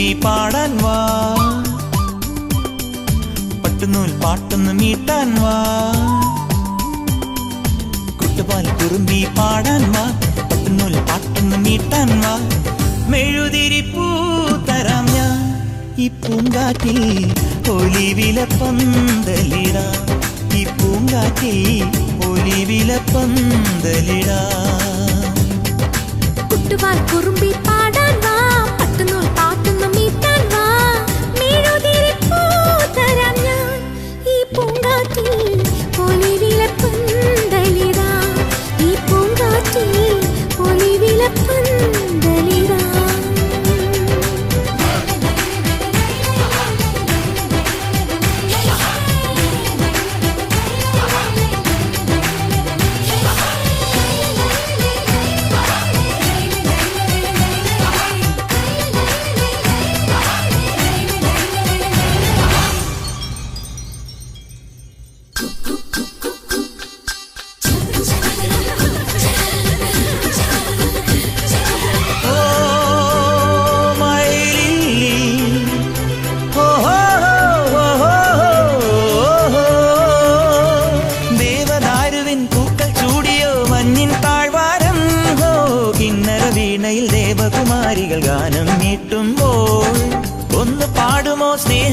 നീ പാടാൻ വാ. പട്ടുനൂൽ പാട്ടെന്ന് മീട്ടാൻ വാ. കുട്ടുപാൽ കുറുമ്പി പാടാൻ വാ. പട്ടുനൂൽ പാട്ടെന്ന് മീട്ടാൻ വാ. മെഴുതിരിപ്പൂ തരാം ഞാൻ. ഈ പൂങ്കാറ്റിൽ ഒലിവില പന്തലിട ഈ പൂങ്കാറ്റിൽ ഒലിവില പന്തലിട കുട്ടുപാൽ കുറുമ്പി പാ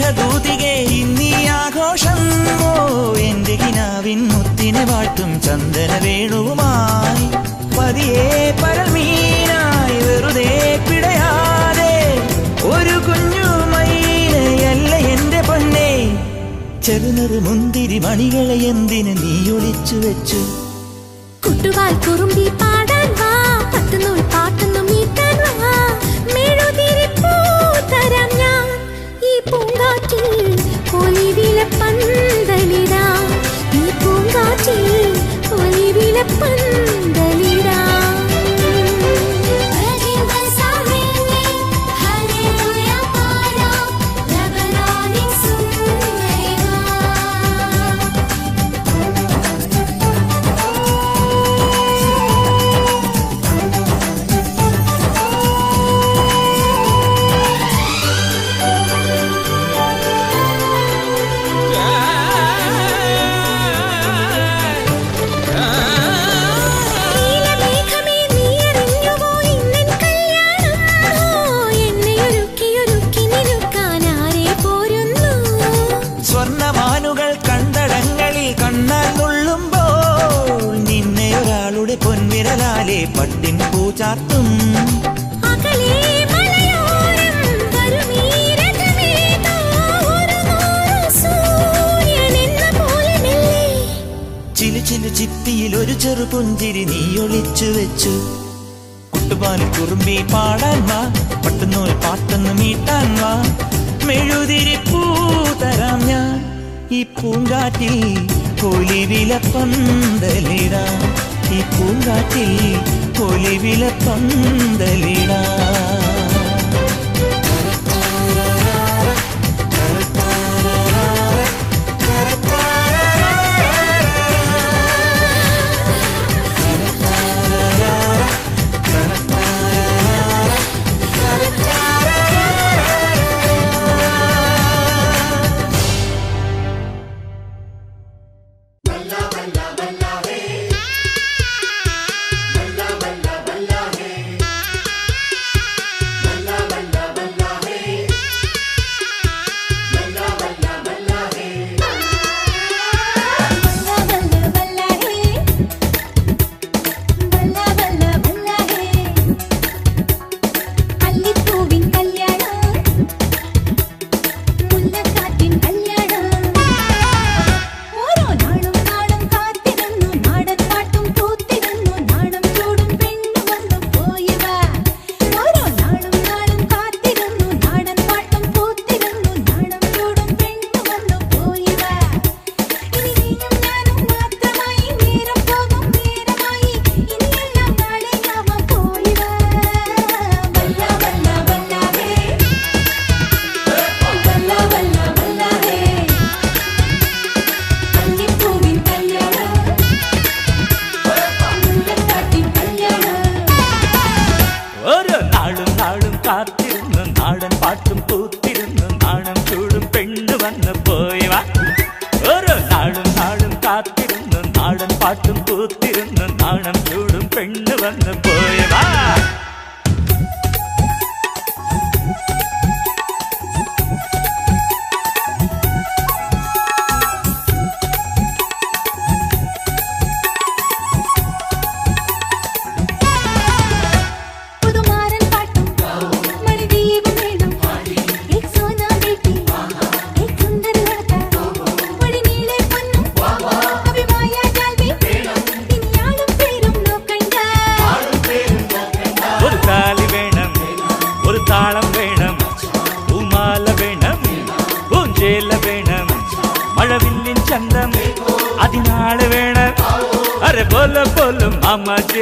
ഇന്നി ഇന്നീ ആഘോഷം. ഓ എന്റെ കിനാവിൻ മുത്തിനെ വാഴ്ത്തും ചന്ദന വേണുവുമായി പതിയെ പരമീനായി വെറുതെ പിടയാതെ ഒരു കുഞ്ഞു മൈനയല്ല എന്റെ പൊന്നെ. ചെറുനറു മുന്തിരി മണികളെ എന്തിന് നീ ഒളിച്ചു വെച്ചു? കുട്ടുകാൽ കുറുമ്പി മെല്ലെ ചിലു ചിലു ചിപ്പിയിൽ ഒരു ചെറു പുഞ്ചിരി നീ ഒളിച്ചു വെച്ചു. കുട്ടുപാൽ കുറുമ്പി പാടാൻ വാ പട്ടുനൂൽ പാട്ടൊന്ന് മീട്ടാൻ വാ. മെഴുതിരി പൂ തരാം ഞാൻ ഈ പൂങ്കാറ്റിൽ വില പന്തലിടാം. ഈ പൂങ്കാറ്റിൽ ഒലിവില പന്തലിടാം 马吉